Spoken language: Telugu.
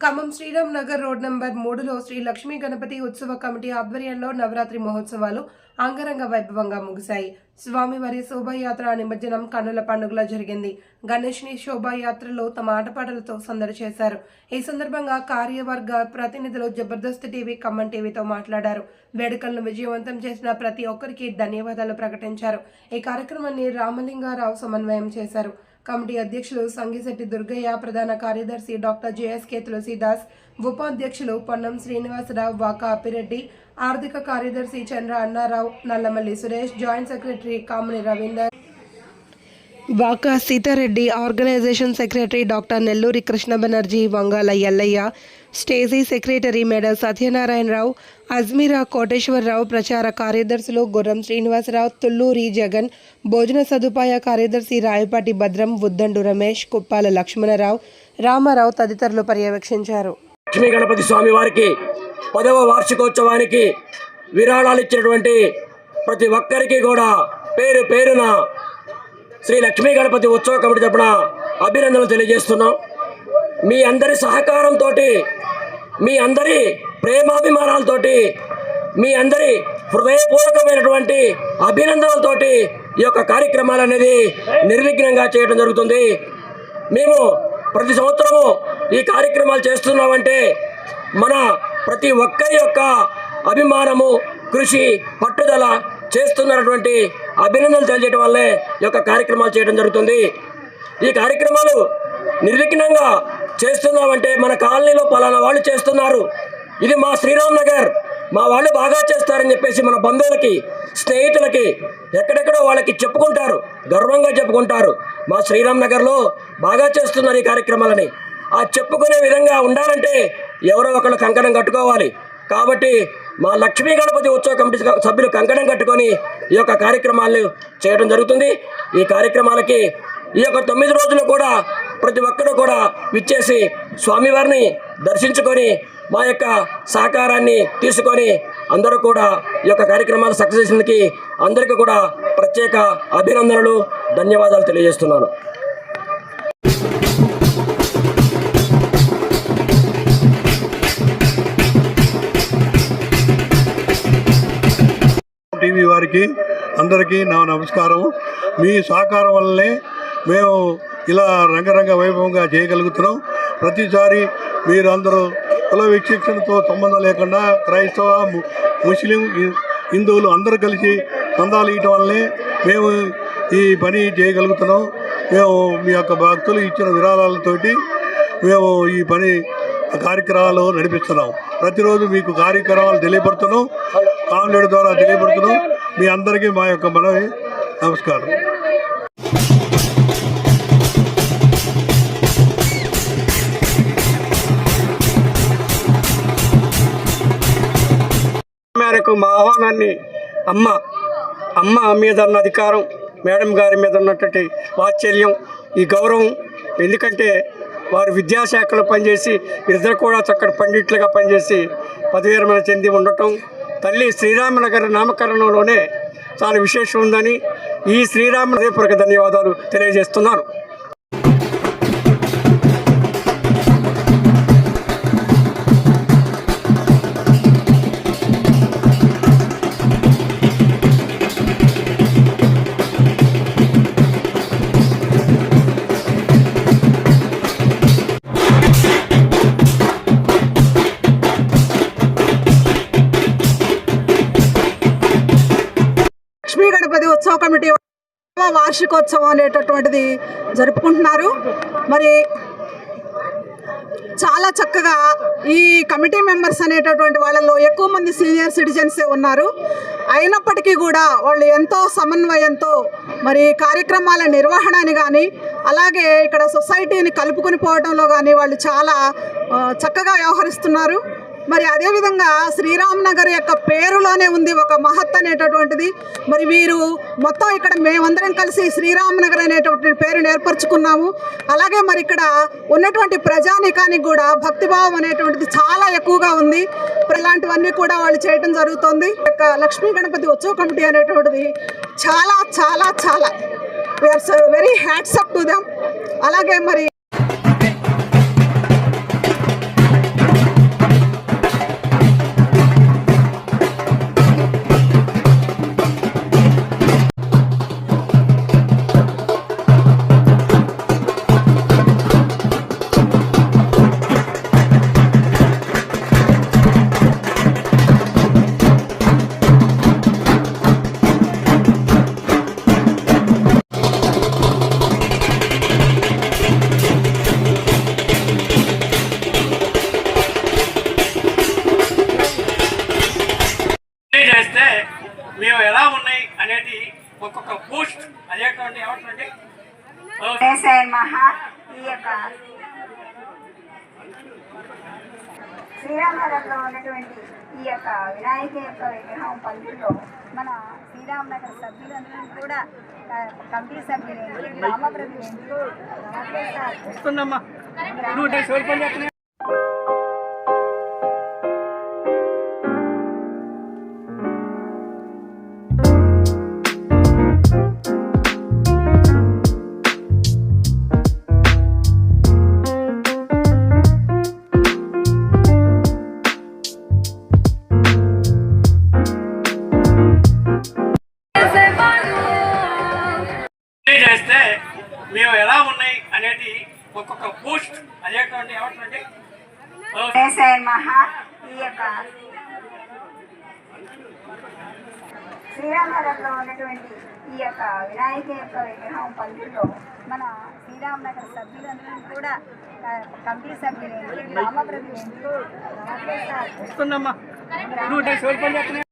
ఖమ్మం శ్రీరామ్ నగర్ రోడ్ నంబర్ మూడులో శ్రీ లక్ష్మీ గణపతి ఉత్సవ కమిటీ ఆధ్వర్యంలో నవరాత్రి మహోత్సవాలు అంగరంగ వైభవంగా ముగిశాయి. స్వామివారి శోభాయాత్ర నిమజ్జనం కన్నుల పండుగలా జరిగింది. గణేష్ని శోభాయాత్రలో తమ ఆటపాటలతో సందడి చేశారు. ఈ సందర్భంగా కార్యవర్గ ప్రతినిధులు జబర్దస్త్ టీవీ ఖమ్మం టీవీతో మాట్లాడారు. వేడుకలను విజయవంతం చేసిన ప్రతి ఒక్కరికి ధన్యవాదాలు ప్రకటించారు. ఈ కార్యక్రమాన్ని రామలింగారావు సమన్వయం చేశారు. కమిటీ అధ్యక్షులు సంగిశెట్టి దుర్గయ్య ప్రధాన కార్యదర్శి డాక్టర్ జేఎస్కే తులసీదాస్ ఉపాధ్యక్షులు పొన్నం శ్రీనివాసరావు వాకా అప్పిరెడ్డి ఆర్థిక కార్యదర్శి Chandra Annarao Nallamalli Suresh joint secretary Kamini Ravinder. Vaka Seethareddy organisation secretary doctor Nelluri Krishna Banerjee Vangala Yellaiah stage secretary Meda Satyanarayanarao Ajmeera Koteswararao ప్రచార కార్యదర్శులు గుర్రం శ్రీనివాసరావు తుల్లూరి జగన్ భోజన సదుపాయ కార్యదర్శి రాయపాటి భద్రం ఉద్దండు రమేష్ కుప్పాల లక్ష్మణరావు రామారావు తదితరులు పర్యవేక్షించారు. లక్ష్మీ గణపతి స్వామి వారికి పదవ వార్షికోత్సవానికి విరాళాలు ఇచ్చినటువంటి ప్రతి ఒక్కరికి కూడా పేరు పేరున శ్రీ లక్ష్మీ గణపతి ఉత్సవ కమిటీ తరపున అభినందనలు తెలియజేస్తున్నాం. మీ అందరి సహకారంతో మీ అందరి ప్రేమాభిమానాలతోటి మీ అందరి హృదయపూర్వకమైనటువంటి అభినందనలతోటి ఈ యొక్క కార్యక్రమాలు అనేది నిర్విఘ్నంగా చేయడం జరుగుతుంది. మేము ప్రతి సంవత్సరము ఈ కార్యక్రమాలు చేస్తున్నామంటే మన ప్రతి ఒక్కరి యొక్క అభిమానము కృషి పట్టుదల చేస్తున్నటువంటి అభినందనలు తెలియజేయడం వల్లే ఈ యొక్క కార్యక్రమాలు చేయడం జరుగుతుంది. ఈ కార్యక్రమాలు నిర్విఘ్నంగా చేస్తున్నామంటే మన కాలనీలో పలానా వాళ్ళు చేస్తున్నారు. ఇది మా శ్రీరామ్ నగర్. మా వాళ్ళు బాగా చేస్తారని చెప్పేసి మన బంధువులకి స్నేహితులకి ఎక్కడెక్కడో వాళ్ళకి చెప్పుకుంటారు. గర్వంగా చెప్పుకుంటారు. మా శ్రీరామ్ నగర్లో బాగా చేస్తున్నారు ఈ కార్యక్రమాలని. ఆ చెప్పుకునే విధంగా ఉండాలంటే ఎవరో ఒకళ్ళు కంకణం కట్టుకోవాలి. కాబట్టి మా లక్ష్మీ గణపతి ఉత్సవ కమిటీ సభ్యులు కంకణం కట్టుకొని ఈ యొక్క కార్యక్రమాలు చేయడం జరుగుతుంది. ఈ కార్యక్రమాలకి ఈ యొక్క తొమ్మిది రోజులు కూడా ప్రతి ఒక్కరూ కూడా విచ్చేసి స్వామివారిని దర్శించుకొని మా యొక్క సహకారాన్ని తీసుకొని అందరూ కూడా ఈ యొక్క కార్యక్రమాలు సక్సెస్ చేసినందుకు అందరికీ కూడా ప్రత్యేక అభినందనలు ధన్యవాదాలు తెలియజేస్తున్నాను. టీవీ వారికి అందరికీ నా నమస్కారం మీ సహకారం వల్లనే మేము ఇలా రంగరంగ వైభవంగా చేయగలుగుతున్నాం. ప్రతిసారి మీరందరూ కుల విక్షణతో సంబంధం లేకుండా క్రైస్తవ ముస్లిం హిందువులు అందరూ కలిసి చందాలు ఇవ్వటం వల్లనే మేము ఈ పని చేయగలుగుతున్నాం. మేము మీ యొక్క భక్తులు ఇచ్చిన విరాళాలతోటి మేము ఈ పని కార్యక్రమాలు నడిపిస్తున్నాం. ప్రతిరోజు మీకు కార్యక్రమాలు తెలియపడుతున్నాం కామ్రేడ్ ద్వారా తెలియపడుతున్నాం మీ అందరికీ మా యొక్క మనవి నమస్కారం. మేరకు మా ఆహ్వానాన్ని అమ్మ అమ్మ మీద ఉన్న అధికారం మేడం గారి మీద ఉన్నటువంటి వాత్సల్యం ఈ గౌరవం. ఎందుకంటే వారు విద్యాశాఖలో పనిచేసి ఇద్దరు కూడా చక్కటి పండిట్లుగా పనిచేసి పదవీరమణ చెంది ఉండటం. తల్లి శ్రీరామనగర్ నామకరణంలోనే చాలా విశేషం ఉందని ఈ శ్రీరామ హృదయపూర్వక ధన్యవాదాలు తెలియజేస్తున్నాను గణపతి కమిటీ వార్షికోత్సవం అనేటటువంటిది జరుపుకుంటున్నారు. మరి చాలా చక్కగా ఈ కమిటీ మెంబర్స్ అనేటటువంటి వాళ్ళలో ఎక్కువ మంది సీనియర్ సిటిజన్సే ఉన్నారు. అయినప్పటికీ కూడా వాళ్ళు ఎంతో సమన్వయంతో మరి కార్యక్రమాల నిర్వహణని కానీ అలాగే ఇక్కడ సొసైటీని కలుపుకొని పోవడంలో కానీ వాళ్ళు చాలా చక్కగా వ్యవహరిస్తున్నారు. మరి అదేవిధంగా శ్రీరామ్ నగర్ యొక్క పేరులోనే ఉంది ఒక మహత్ అనేటటువంటిది. మరి వీరు మొత్తం ఇక్కడ మేమందరం కలిసి శ్రీరామ్ నగర్ అనేటటువంటి పేరును ఏర్పరచుకున్నాము. అలాగే మరి ఇక్కడ ఉన్నటువంటి ప్రజానికానికి కూడా భక్తిభావం అనేటువంటిది చాలా ఎక్కువగా ఉంది. ఇలాంటివన్నీ కూడా వాళ్ళు చేయడం జరుగుతుంది. యొక్క లక్ష్మీ గణపతి ఉత్సవ కమిటీ అనేటువంటిది చాలా చాలా చాలా. We are very hats to them అలాగే మరి ఒక్కొక్క పోస్ట్ అదేటువంటి ఏమంటే ఈ యొక్క శ్రీరామనగర్లో ఉన్నటువంటి ఈ యొక్క వినాయక యొక్క విగ్రహం పండుగలో మన శ్రీరామనగర్ సభ్యులందరూ కూడా కమిటీ సభ్యులు రామప్రభు రామప్రసాద్ చేస్తే మేము ఎలా ఉన్నాయి అనేది ఒక్కొక్క పోస్ట్ అదేటువంటి మహా ఈ యొక్క శ్రీరామనగర్లో ఉన్నటువంటి ఈ యొక్క వినాయక యొక్క విగ్రహం పందిరిలో మన శ్రీరామనగర్ సభ్యులందరూ కూడా కమిటీ సభ్యులేంటి గ్రామ ప్రజలేంటి